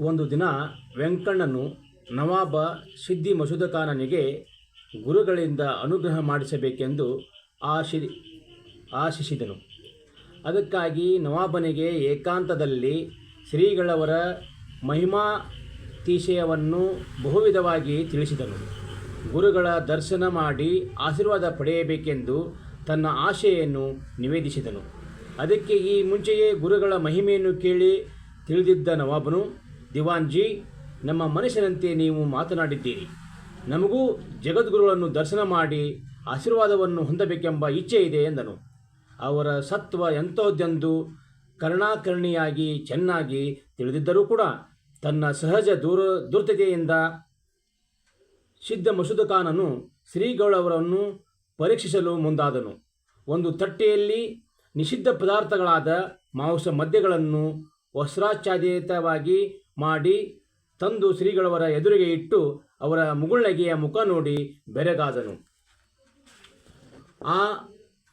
ಒಂದು ದಿನ ವೆಂಕಣ್ಣನು ನವಾಬ ಸಿದ್ದಿ ಮಸೂದಖಾನನಿಗೆ ಗುರುಗಳಿಂದ ಅನುಗ್ರಹ ಮಾಡಿಸಬೇಕೆಂದು ಆಶಿ, ಆಶಿಸಿದನು. ಅದಕ್ಕಾಗಿ ನವಾಬನಿಗೆ ಏಕಾಂತದಲ್ಲಿ ಶ್ರೀಗಳವರ ಮಹಿಮಾತಿಶಯವನ್ನು ಬಹುವಿಧವಾಗಿ ತಿಳಿಸಿದನು. ಗುರುಗಳ ದರ್ಶನ ಮಾಡಿ ಆಶೀರ್ವಾದ ಪಡೆಯಬೇಕೆಂದು ತನ್ನ ಆಶೆಯನ್ನು ನಿವೇದಿಸಿದನು. ಅದಕ್ಕೆ ಈ ಮುಂಚೆಯೇ ಗುರುಗಳ ಮಹಿಮೆಯನ್ನು ಕೇಳಿ ತಿಳಿದಿದ್ದ ನವಾಬನು ದಿವಾನ್ಜಿ, ನಮ್ಮ ಮನುಷ್ಯನಂತೆ ನೀವು ಮಾತನಾಡಿದ್ದೀರಿ. ನಮಗೂ ಜಗದ್ಗುರುಗಳನ್ನು ದರ್ಶನ ಮಾಡಿ ಆಶೀರ್ವಾದವನ್ನು ಹೊಂದಬೇಕೆಂಬ ಇಚ್ಛೆ ಇದೆ ಎಂದನು. ಅವರ ಸತ್ವ ಎಂಥದ್ದೆಂದು ಕರ್ಣಾಕರ್ಣಿಯಾಗಿ ಚೆನ್ನಾಗಿ ತಿಳಿದಿದ್ದರೂ ಕೂಡ ತನ್ನ ಸಹಜ ದೂರ ದುರ್ತತೆಯಿಂದ ಸಿದ್ಧ ಮಸೂದಖಾನನು ಶ್ರೀಗೌಡವರನ್ನು ಪರೀಕ್ಷಿಸಲು ಮುಂದಾದನು. ಒಂದು ತಟ್ಟೆಯಲ್ಲಿ ನಿಷಿದ್ಧ ಪದಾರ್ಥಗಳಾದ ಮಾಂಸ ಮದ್ಯಗಳನ್ನು ವಸ್ತ್ರಾಚ್ಛಾದಿತವಾಗಿ ಮಾಡಿ ತಂದು ಶ್ರೀಗಳವರ ಎದುರಿಗೆ ಇಟ್ಟು ಅವರ ಮುಗುಳ್ನಗೆಯ ಮುಖ ನೋಡಿ ಬೆರೆಗಾದನು. ಆ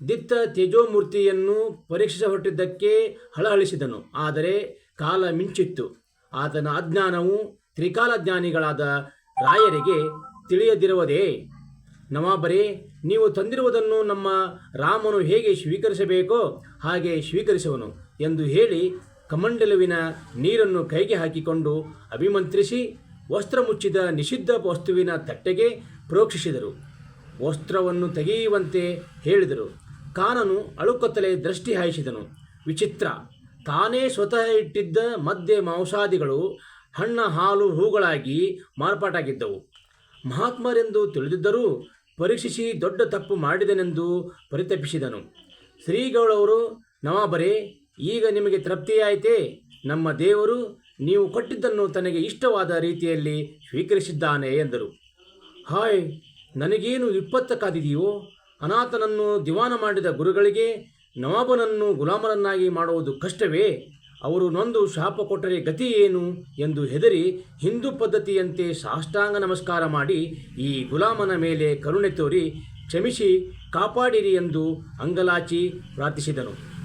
ದಿತ್ತ ತೇಜೋಮೂರ್ತಿಯನ್ನು ಪರೀಕ್ಷಿಸ ಹೊರಟಿದ್ದಕ್ಕೆ ಹಳಹಳಿಸಿದನು. ಆದರೆ ಕಾಲ ಮಿಂಚಿತ್ತು. ಆತನ ಅಜ್ಞಾನವು ತ್ರಿಕಾಲಜ್ಞಾನಿಗಳಾದ ರಾಯರಿಗೆ ತಿಳಿಯದಿರುವುದೇ? ನವಾಬರೇ ನೀವು ತಂದಿರುವುದನ್ನು ನಮ್ಮ ರಾಮನು ಹೇಗೆ ಸ್ವೀಕರಿಸಬೇಕೋ ಹಾಗೆ ಸ್ವೀಕರಿಸುವನು ಎಂದು ಹೇಳಿ ಕಮಂಡಲುವಿನ ನೀರನ್ನು ಕೈಗೆ ಹಾಕಿಕೊಂಡು ಅಭಿಮಂತ್ರಿಸಿ ವಸ್ತ್ರ ಮುಚ್ಚಿದ ನಿಷಿದ್ಧ ವಸ್ತುವಿನ ತಟ್ಟೆಗೆ ಪ್ರೋಕ್ಷಿಸಿದರು. ವಸ್ತ್ರವನ್ನು ತೆಗೆಯುವಂತೆ ಹೇಳಿದರು. ಕಾನನು ಅಳುಕತ್ತಲೆ ದೃಷ್ಟಿ ಹಾಯಿಸಿದನು. ವಿಚಿತ್ರ. ತಾನೇ ಸ್ವತಃ ಇಟ್ಟಿದ್ದ ಮದ್ಯ ಮಾಂಸಾದಿಗಳು ಹಣ್ಣ ಹಾಲು ಹೂಗಳಾಗಿ ಮಾರ್ಪಾಟಾಗಿದ್ದವು. ಮಹಾತ್ಮರೆಂದು ತಿಳಿದಿದ್ದರೂ ಪರೀಕ್ಷಿಸಿ ದೊಡ್ಡ ತಪ್ಪು ಮಾಡಿದನೆಂದು ಪರಿತಪಿಸಿದನು. ಶ್ರೀಗಳವರು ನವಾಬರೇ ಈಗ ನಿಮಗೆ ತೃಪ್ತಿಯಾಯಿತೇ? ನಮ್ಮ ದೇವರು ನೀವು ಕೊಟ್ಟಿದ್ದನ್ನು ತನಗೆ ಇಷ್ಟವಾದ ರೀತಿಯಲ್ಲಿ ಸ್ವೀಕರಿಸಿದ್ದಾನೆ ಎಂದರು. ಹಾಯ್, ನನಗೇನು ವಿಪತ್ತ ಕಾದಿದೆಯೋ? ಅನಾಥನನ್ನು ದಿವಾನ ಮಾಡಿದ ಗುರುಗಳಿಗೆ ನವಾಬನನ್ನು ಗುಲಾಮರನ್ನಾಗಿ ಮಾಡುವುದು ಕಷ್ಟವೇ? ಅವರು ನೊಂದು ಶಾಪ ಕೊಟ್ಟರೆ ಗತಿ ಏನು? ಎಂದು ಹೆದರಿ ಹಿಂದೂ ಪದ್ಧತಿಯಂತೆ ಸಾಷ್ಟಾಂಗ ನಮಸ್ಕಾರ ಮಾಡಿ ಈ ಗುಲಾಮನ ಮೇಲೆ ಕರುಣೆ ತೋರಿ ಕ್ಷಮಿಸಿ ಕಾಪಾಡಿರಿ ಎಂದು ಅಂಗಲಾಚಿ ಪ್ರಾರ್ಥಿಸಿದನು.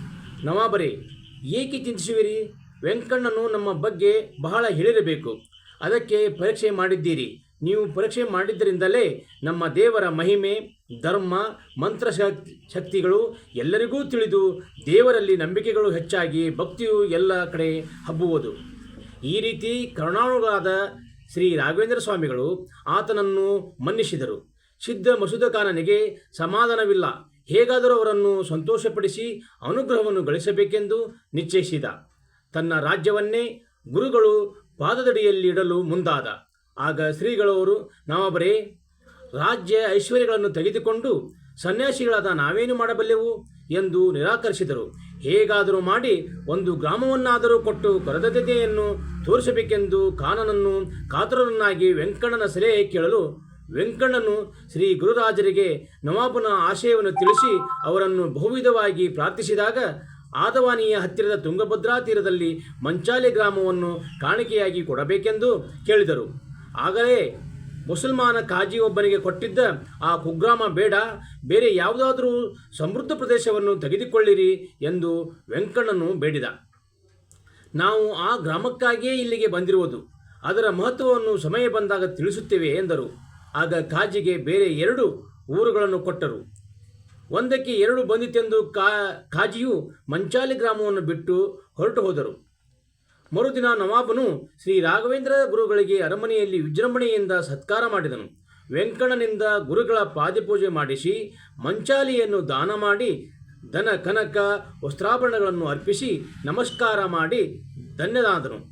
ನವಾಬರೇ, ಏಕೆ ಚಿಂತಿಸುವಿರಿ? ವೆಂಕಣ್ಣನು ನಮ್ಮ ಬಗ್ಗೆ ಬಹಳ ಹೇಳಿರಬೇಕು. ಅದಕ್ಕೆ ಪರೀಕ್ಷೆ ಮಾಡಿದ್ದೀರಿ. ನೀವು ಪರೀಕ್ಷೆ ಮಾಡಿದ್ದರಿಂದಲೇ ನಮ್ಮ ದೇವರ ಮಹಿಮೆ, ಧರ್ಮ ಮಂತ್ರ ಶಕ್- ಶಕ್ತಿಗಳು ಎಲ್ಲರಿಗೂ ತಿಳಿದು ದೇವರಲ್ಲಿ ನಂಬಿಕೆಗಳು ಹೆಚ್ಚಾಗಿ ಭಕ್ತಿಯು ಎಲ್ಲ ಕಡೆ ಹಬ್ಬುವುದು. ಈ ರೀತಿ ಕರುಣಾಳುಗಳಾದ ಶ್ರೀ ರಾಘವೇಂದ್ರ ಸ್ವಾಮಿಗಳು ಆತನನ್ನು ಮನ್ನಿಸಿದರು. ಸಿದ್ಧ ಮಸೂದಖಾನನಿಗೆ ಸಮಾಧಾನವಿಲ್ಲ. ಹೇಗಾದರೂ ಅವರನ್ನು ಸಂತೋಷಪಡಿಸಿ ಅನುಗ್ರಹವನ್ನು ಗಳಿಸಬೇಕೆಂದು ನಿಶ್ಚಯಿಸಿದ. ತನ್ನ ರಾಜ್ಯವನ್ನೇ ಗುರುಗಳು ಪಾದದಡಿಯಲ್ಲಿಡಲು ಮುಂದಾದ. ಆಗ ಶ್ರೀಗಳವರು, ನಾವೊಬ್ಬರೇ, ರಾಜ್ಯ ಐಶ್ವರ್ಯಗಳನ್ನು ತೆಗೆದುಕೊಂಡು ಸನ್ಯಾಸಿಗಳಾದ ನಾವೇನು ಮಾಡಬಲ್ಲೆವು? ಎಂದು ನಿರಾಕರಿಸಿದರು. ಹೇಗಾದರೂ ಮಾಡಿ ಒಂದು ಗ್ರಾಮವನ್ನಾದರೂ ಕೊಟ್ಟು ಕರದತೆಯನ್ನು ತೋರಿಸಬೇಕೆಂದು ಕಾನನನ್ನು ಕಾತರನನ್ನಾಗಿ ವೆಂಕಣ್ಣನ ಸಲಹೆ ಕೇಳಲು ವೆಂಕಣ್ಣನು ಶ್ರೀ ಗುರುರಾಜರಿಗೆ ನವಾಬನ ಆಶಯವನ್ನು ತಿಳಿಸಿ ಅವರನ್ನು ಬಹುವಿಧವಾಗಿ ಪ್ರಾರ್ಥಿಸಿದಾಗ ಆದವಾನಿಯ ಹತ್ತಿರದ ತುಂಗಭದ್ರಾ ತೀರದಲ್ಲಿ ಮಂಚಾಲೆ ಗ್ರಾಮವನ್ನು ಕಾಣಿಕೆಯಾಗಿ ಕೊಡಬೇಕೆಂದು ಕೇಳಿದರು. ಆಗಲೇ ಮುಸಲ್ಮಾನ ಕಾಜಿ ಒಬ್ಬನಿಗೆ ಕೊಟ್ಟಿದ್ದ ಆ ಕುಗ್ರಾಮ ಬೇಡ, ಬೇರೆ ಯಾವುದಾದರೂ ಸಮೃದ್ಧ ಪ್ರದೇಶವನ್ನು ತೆಗೆದುಕೊಳ್ಳಿರಿ ಎಂದು ವೆಂಕಣ್ಣನು ಬೇಡಿದ. ನಾವು ಆ ಗ್ರಾಮಕ್ಕಾಗಿಯೇ ಇಲ್ಲಿಗೆ ಬಂದಿರುವುದು, ಅದರ ಮಹತ್ವವನ್ನು ಸಮಯ ಬಂದಾಗ ತಿಳಿಸುತ್ತೇವೆ ಎಂದರು. ಆಗ ಕಾಜಿಗೆ ಬೇರೆ ಎರಡು ಊರುಗಳನ್ನು ಕೊಟ್ಟರು. ಒಂದಕ್ಕೆ ಎರಡು ಬಂದಿತೆಂದು ಕಾ, ಕಾಜಿಯು ಮಂಚಾಲಿ ಗ್ರಾಮವನ್ನು ಬಿಟ್ಟು ಹೊರಟು ಹೋದರು. ಮರುದಿನ ನವಾಬನು ಶ್ರೀ ರಾಘವೇಂದ್ರ ಗುರುಗಳಿಗೆ ಅರಮನೆಯಲ್ಲಿ ವಿಜೃಂಭಣೆಯಿಂದ ಸತ್ಕಾರ ಮಾಡಿದನು. ವೆಂಕಣ್ಣನಿಂದ ಗುರುಗಳ ಪಾದಪೂಜೆ ಮಾಡಿಸಿ ಮಂಚಾಲಿಯನ್ನು ದಾನ ಮಾಡಿ ದನ ಕನಕ ವಸ್ತ್ರಾಭರಣಗಳನ್ನು ಅರ್ಪಿಸಿ ನಮಸ್ಕಾರ ಮಾಡಿ ಧನ್ಯನಾದನು.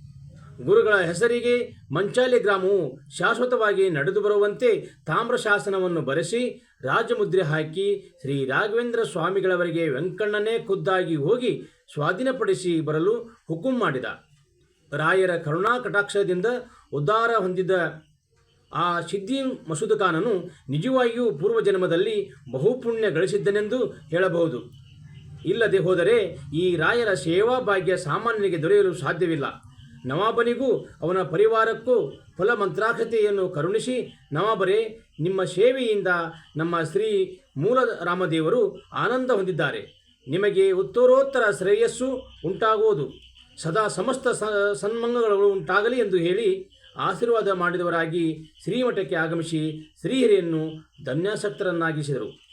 ಗುರುಗಳ ಹೆಸರಿಗೆ ಮಂಚಾಲಿ ಗ್ರಾಮವು ಶಾಶ್ವತವಾಗಿ ನಡೆದು ಬರುವಂತೆ ತಾಮ್ರಶಾಸನವನ್ನು ಬರೆಸಿ ರಾಜಮುದ್ರೆ ಹಾಕಿ ಶ್ರೀ ರಾಘವೇಂದ್ರ ಸ್ವಾಮಿಗಳವರಿಗೆ ವೆಂಕಣ್ಣನೇ ಖುದ್ದಾಗಿ ಹೋಗಿ ಸ್ವಾಧೀನಪಡಿಸಿ ಬರಲು ಹುಕುಂ ಮಾಡಿದ. ರಾಯರ ಕರುಣಾ ಕಟಾಕ್ಷದಿಂದ ಉದ್ಧಾರ ಹೊಂದಿದ ಆ ಸಿದ್ಧಿ ಮಸೂದಖಾನನು ನಿಜವಾಗಿಯೂ ಪೂರ್ವಜನ್ಮದಲ್ಲಿ ಬಹುಪುಣ್ಯ ಗಳಿಸಿದ್ದನೆಂದು ಹೇಳಬಹುದು. ಇಲ್ಲದೆ ಹೋದರೆ ಈ ರಾಯರ ಸೇವಾ ಭಾಗ್ಯ ಸಾಮಾನ್ಯನಿಗೆ ದೊರೆಯಲು ಸಾಧ್ಯವಿಲ್ಲ. ನವಾಬನಿಗೂ ಅವನ ಪರಿವಾರಕ್ಕೂ ಫಲ ಮಂತ್ರಾಕ್ಷತೆಯನ್ನು ಕರುಣಿಸಿ, ನವಾಬರೇ, ನಿಮ್ಮ ಸೇವೆಯಿಂದ ನಮ್ಮ ಶ್ರೀ ಮೂಲ ರಾಮದೇವರು ಆನಂದ ಹೊಂದಿದ್ದಾರೆ. ನಿಮಗೆ ಉತ್ತರೋತ್ತರ ಶ್ರೇಯಸ್ಸು ಉಂಟಾಗುವುದು. ಸದಾ ಸಮಸ್ತ ಸನ್ಮಂಗಗಳು ಉಂಟಾಗಲಿ ಎಂದು ಹೇಳಿ ಆಶೀರ್ವಾದ ಮಾಡಿದವರಾಗಿ ಶ್ರೀಮಠಕ್ಕೆ ಆಗಮಿಸಿ ಶ್ರೀಹರಿಯನ್ನು ಧನ್ಯಾಸಕ್ತರನ್ನಾಗಿಸಿದರು.